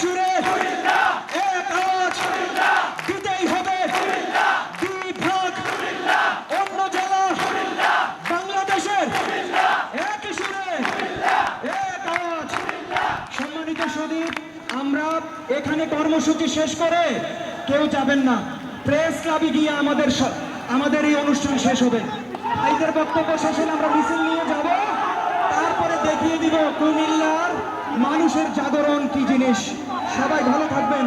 সুরে এক আওয়াজ দিতেই হবে। দুই ভাগ অন্য জেলা বাংলাদেশের। এক সুরে এক আওয়াজ। সম্মানিত সদীপ, আমরা এখানে কর্মসূচি শেষ করে কেউ যাবেন না। প্রেস ক্লাবে গিয়ে আমাদের আমাদের এই অনুষ্ঠান শেষ হবে। ভাইদের বক্তব্য শেষ আমরা মিছিল নিয়ে যাব। তারপরে দেখিয়ে দিব কুমিল্লার মানুষের জাগরণ কি জিনিস? সবাই ভালো থাকবেন।